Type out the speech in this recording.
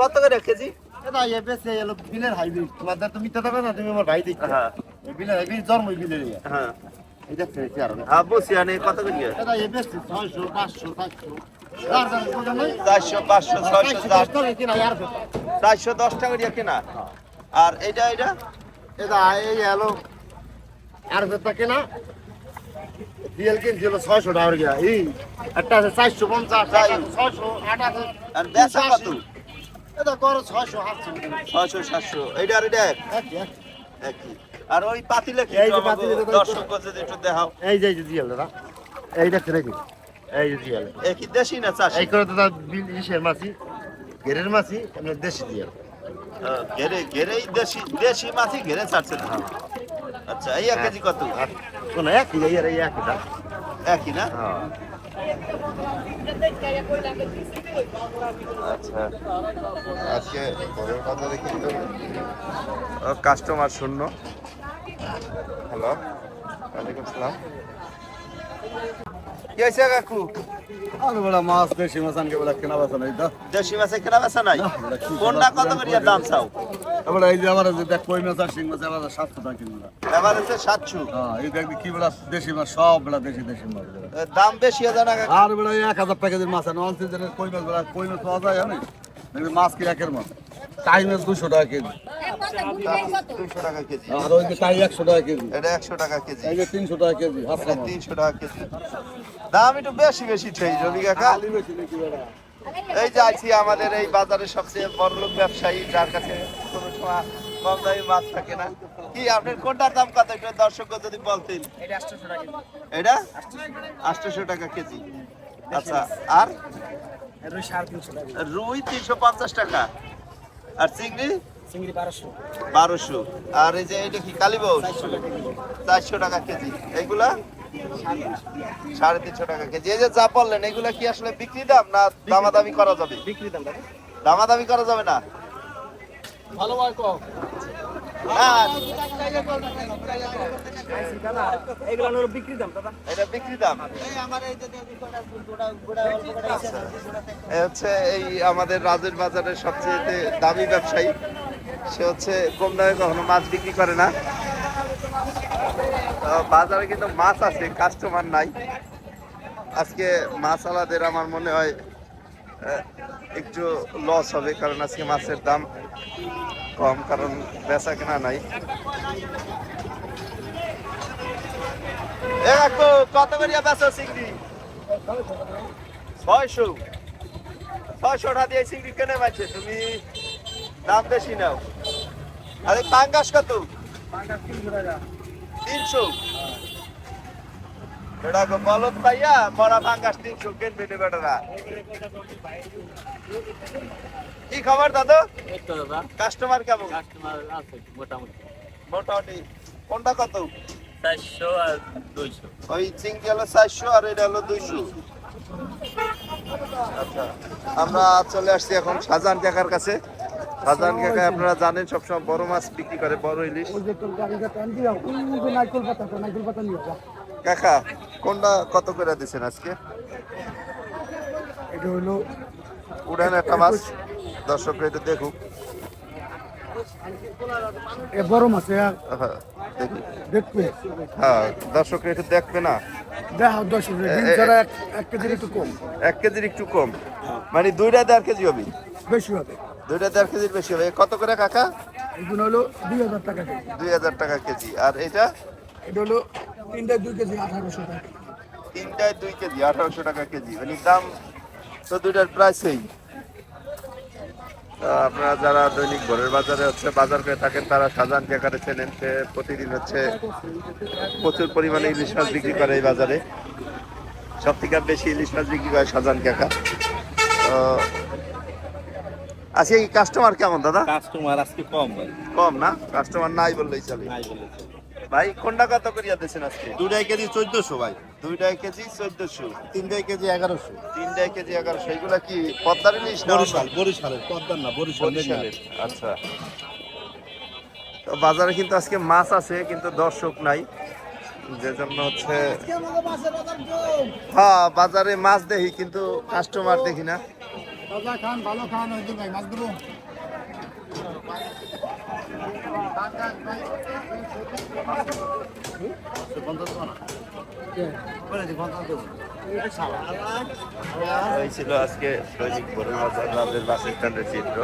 কত করে কেজি? এটা এলো বিলের হাইব্রিড। তোমার তো মিথ্যা দেবে না তুমি আমার ভাই দেখছ। হ্যাঁ। বিলের হাইব্রিড জন্ম বিলের হ্যাঁ। এটা ফেরেছি আর হ্যাঁ বুঝছি আনি কত করে এটা সাতশো। চার দাম কোনটা নাই চারশো দশ টাকা দিয়ে কেনা? আর এটা এটা এটা এই এলো আর কিনা। রিয়েল কিনছি হলো ছয়শো টাকা গিয়া এই একটা আছে চারশো পঞ্চাশ ছয়শো আট আছে আর বেচা কত? এটা করো ছয়শো সাতশো। ছয়শো সাতশো। এইটা আর এটা এক? একই, আর ওই পাতিলে কি এই যে পাতিলে দর্শক যদি একটু দেখাও। এই যে এই যে জিয়াল দাদা। এই দেখতে দেখি। এই যে জিয়াল একই দেশি না চাষি? এই করে দাদা বিল ইসের মাছি গেরের মাছি এমনি দেশি জিয়াল হ্যাঁ, ঘেরে ঘেরেই দেশি দেশি মাছি ঘেরে ছাড়ছে না। আচ্ছা এই এক কেজি কত? কোন একই এই আর এই একই দাম একই না? হ্যাঁ। আচ্ছা। আজকে বাজারে কিন্তু কাস্টমার শূন্য। হ্যালো। ওয়ালাইকুম আসসালাম। কি হয়েছে কাকু? আর বড় মাছ দেশি মাছ আনকে কেনা বেচা নাই তো দেশি মাছে কেনা বেচা নাই? কোনটা কত করিয়া দাম চাও? এবার এই যে আমার যে দেখ কই মাছ আর শিং মাছ এবার সাতশো টাকা কিলো এবার হচ্ছে সাতশো। হ্যাঁ এই দেখবি কি বলা দেশি মাছ সব বেলা দেশি দেশি মাছ। দাম বেশি হাজার টাকা। আর বেলা এক হাজার প্যাকেজের মাছ কই মাছ কই মাছ পাওয়া যায় জানিস? মাছ কি একের মাছ দুশো টাকা কেজি। টাকা কেজি। আর ওই যে একশো টাকা কেজি। এটা একশো টাকা কেজি। এই যে তিনশো টাকা কেজি তিনশো টাকা কেজি। দাম একটু বেশি বেশি ঠেই রবি কাকা। এই যে আছি আমাদের এই বাজারের সবচেয়ে বড় লোক ব্যবসায়ী যার কাছে কোনো সময় কম দামি মাছ থাকে না। কি আপনার কোনটার দাম কত একটু দর্শক যদি বলতেন? এটা আটশোশো টাকা কেজি। আচ্ছা আর? রুই তিনশো পঞ্চাশ টাকা। আর চিংড়ি? বারোশো আর এই যে এটা কি টাকা কেজি এইগুলা সাড়ে তিনশো টাকা কেজি এই যে যা বললেন এগুলা কি আসলে বিক্রি দাম না দামাদামি করা যাবে বিক্রি দাম দামাদামি করা যাবে না ভালো হ্যাঁ, এটা বিক্রি দাম হচ্ছে এই আমাদের রাজের বাজারের সবচেয়ে দামি ব্যবসায়ী সে হচ্ছে কম দামে কখনো মাছ বিক্রি করে না। বাজারে কিন্তু মাছ আছে কাস্টমার নাই। আজকে মাছ আলাদের আমার মনে হয় একটু লস হবে, কারণ আজকে মাছের দাম কম, কারণ বেচা কেনা নাই কত করিয়া বেচো চিংড়ি? ছয়শো। ছয়শো টাকা দিয়ে চিংড়ি কেনে পাচ্ছে তুমি দাম বেশি নাও। আরে পাঙ্গাস কত? তিনশো এটা গো বলত পাইয়া মরা পাঙ্গাস তিনশো কেনবে নে বেটারা। কি খবর দাদু? দাদা। কাস্টমার কেমন? কাস্টমার আছে মোটামুটি। মোটামুটি। কোনটা কত? চারশো আর দুইশো। ওই চিংড়ি হলো চারশো আর এটা হলো দুইশো। আচ্ছা আমরা চলে আসছি এখন শাহজাহান কাকার কাছে। শাহজাহান কাকা আপনারা জানেন সবসময় বড় মাছ বিক্রি করে বড় ইলিশ। কাকা কোনটা কত করে দিচ্ছেন আজকে? এটা হলো উড়ান একটা মাছ। দর্শকরা একটু দেখুক। এ বড় মাছ দেখবে? হ্যাঁ একটু দেখবে না? দেখা এক এক কেজির একটু কম। এক কেজির একটু কম। মানে দুইটা দেড় কেজি হবে? বেশি হবে। দুইটা দেড় কেজির বেশি হবে। কত করে কাকা? এগুলো হলো দুই হাজার টাকা কেজি। দুই হাজার টাকা কেজি। আর এটা? এটা হলো তিনটায় দুই কেজি আঠারোশো টাকা। তিনটায় দুই কেজি আঠারোশো টাকা কেজি। মানে দাম তো দুইটার প্রায় সেই আপনারা যারা দৈনিক ভোরের বাজারে হচ্ছে বাজার করে থাকেন তারা সাজান জায়গাতে চেনেন সে প্রতিদিন হচ্ছে প্রচুর পরিমাণে ইলিশ মাছ বিক্রি করে এই বাজারে। সব থেকে বেশি ইলিশ মাছ বিক্রি করে সাজান কাকা। আজকে কি কাস্টমার কেমন দাদা? কাস্টমার আজকে কম ভাই। কম না? কাস্টমার নাই বললেই চলে। নাই বলেছে ভাই কোনটা কত করিয়া দিচ্ছেন আজকে? দুটাই কেজি চোদ্দশো ভাই। দুইটাই কেজি চোদ্দশো। তিনটাই কেজি এগারোশো। তিনটাই কেজি এগারোশো। এগুলা কি পদ্মার ইলিশ না বরিশাল বরিশালের পদ্মার না বরিশালের আচ্ছা। তো বাজারে কিন্তু আজকে মাছ আছে কিন্তু দর্শক নাই। যে জন্য হচ্ছে হ্যাঁ বাজারে মাছ দেখি কিন্তু কাস্টমার দেখি না। তাজা খান ভালো খান, ওই ভাই এই ছিল আজকে দৈনিক বড় বাজার রাতের বাস স্ট্যান্ডের চিত্র।